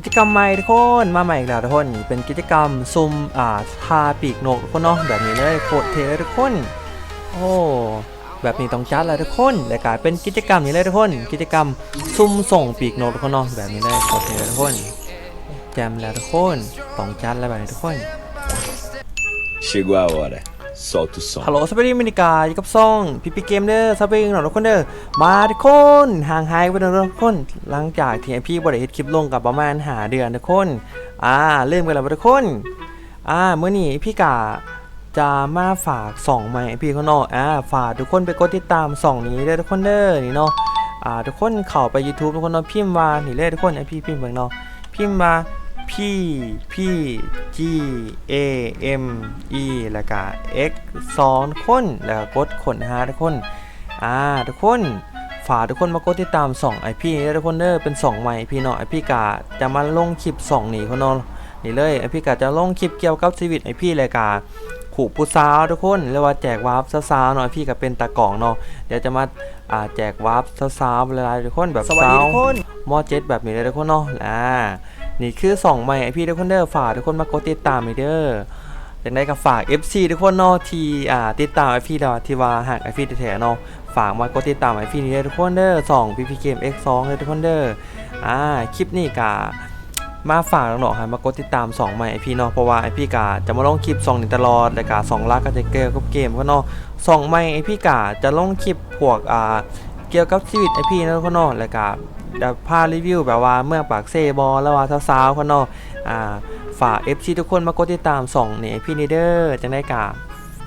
กิจกรรมใหม่ทุกคนมาใหม่อีกแล้วทุกคนเป็นกิจกรรมซุ่มอ่าทาปีกนกทุกคนเนาะแบบนี้เลยโคตรเท่เลยทุกคน โอ้แบบนี้ต้องจัดเลยทุกคนและกลายเป็นกิจกรรมนี้เลยทุกคน กิจกรรมซุ่มส่งปีกนกทุกคนเนาะแบบนี้เลยโคตรเท่เลยทุกคนแจมแล้วทุกคนต้องจัดแล้วแบบนี้ทุกคน Chegou a hora. Solta o som. ฮัลโหลสวัสดีมินิกาอยู่กับซ่องพีพีเกมเด้อสวัสดีหน่อยทุกคนเด้อมาทุกคนห่างหายไปนานทุกคน หลังจากที่พี่บริเฮ็ดคลิปลงกับประมาณหาเดือนทุกคนอ่าเริ่มกันแล้วทุกคนอ่าเมื่อนี้พี่กาจะมาฝากส่องใหม่พี่เขาเนาะอ่าฝากทุกคนไปกดติดตามส่องนี้เด้อทุกคนเด้อนี่เนาะอ่าทุกคนเข้าไป YouTube ทุกคนเนาะพิมพ์ว่านี่เลยทุกคนไอพี่พิมพ์เบิ่งเนาะพิมพ์ว่า พี่พี่ G A M E แล้วก็ X สองคน แล้วก็กดขนหาทุกคน อ่า ทุกคนฝากทุกคนมากดติดตามส่องไอพี่เด้อทุกคนเด้อเป็นส่องใหม่พี่เนาะไอพี่กาจะมาลงคลิปส่องนี่เขาเนาะนี่เลยไอพี่กาจะลงคลิปเกี่ยวกับชีวิตไอพี่เลยกาขู่ผู้สาวทุกคนเรียกว่าแจกวาร์ปสาวๆเนาะไอ้พี่ก็เป็นตากล่องเนาะเดี๋ยวจะมาอ่าแจกวาร์ปสาวๆหลายๆทุกคนแบบสวัสดีาวทุกคนมอเจ็ดแบบนี้เลยทุกคนเนาะอ่า นี่คือสองใหม่ไอพี่ทุกคนเด้อฝากทุกคนมากดติดตามให้เด้อย่างไรก็ฝาก FC ทุกคนเนาะที่อ่าติดตามไอพี่เนาที่ว่าหากไอพี่แท้ๆเนาะฝากมากดติดตามไอพี่นี่เด้อทุกคนเด้อสองพีพีเกม X2 เลยทุกคนเด้ออ่าคลิปนี้กามาฝากน้องๆให้มากดติดตาม2ใหม่ไอพี่เนาะเพราะว่าไอพี่กาจะมาลงคลิป2นี่ตลอดแล้วก็2ลักก็จะเกี่ยวกับเกมก็เนาะ2ใหม่ไอพี่กาจะลงคลิปพวกอ่าเกี่ยวกับชีวิตไอพี่เนาะก็เนาะแล้วก็ จะพารีวิวแบบว่าเมืองปากเซบอแล้วว่าสาวๆก็เนาะอ่าฝาก FC ทุกคนมากดติดตาม2นี่ไอพี่นีเด้อจังได้กา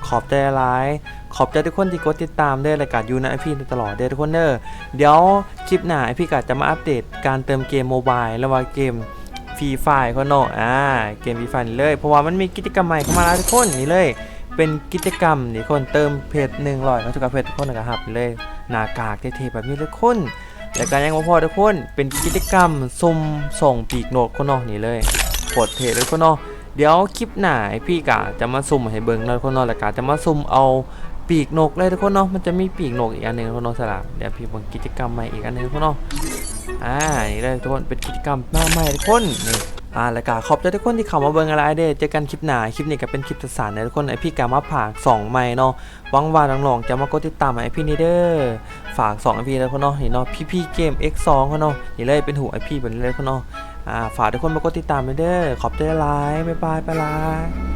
ขอบใจหลายขอบใจทุกคนที่กดติดตามเด้อรายการยูนะพี่ตลอดเด้อทุกคนเด้อเดี๋ยวคลิปหน้าพี่กาจะมาอัปเดตการเติมเกมโมบายแล้วว่าเกมฟรีไฟล์เขาเนาะอ่าเกมฟรีไฟล์เลย เพราะว่ามันมีกิจกรรมใหม่เข้ามาแล้วทุกคนนี่เลย เป็นกิจกรรมนี่คนเติมเพจหนึ่งร้อยเขาจะกับเพจทุกคนนะครับเลยหน้ากากเท่ๆแบบนี้เลยคน และการยังบ่พอทุกคนเป็นกิจกรรมซุ่มส่งปีกโหนกคนนอกนี่เลยกดเพจเลยคนนอกเดี๋ยวคลิปหน้าพี่กะจะมาซุ่มให้เบิ่งแล้วคนนอกและก็จะมาซุ่มเอาปีกนกเลยทุกคนเนาะมันจะมีปีกนกอีกอันหนึงคนนอกสลับเดี๋ยวพี่เบิ่งกิจกรรมใหม่อีกอันหนึงคนนอกอ่านี่เลยทุกคนเป็นกิจกรรมหน้าใหม่ทุกคนนี่ อ่าแล้วก็ขอบใจทุกคนที่เข้ามาเบิ่งอะไรเด้เจอกันคลิปหน้าคลิปนี้ก็เป็นคลิปสารนะทุกคนไอพี่กามาผาก2ใหม่เนาะหวังว่าน้องๆจะมากดติดตามไอพี่นี่เด้อฝาก2ไอพี่แล้วคนเนาะนี่เนาะพี่พี่เกม X2 คนเนาะนี่เลยเป็นหูไอพี่แบบนี้เลยคนเนาะอ่าฝากทุกคนมากดติดตามไปเด้อขอบใจหลายบ๊ายบายไปละ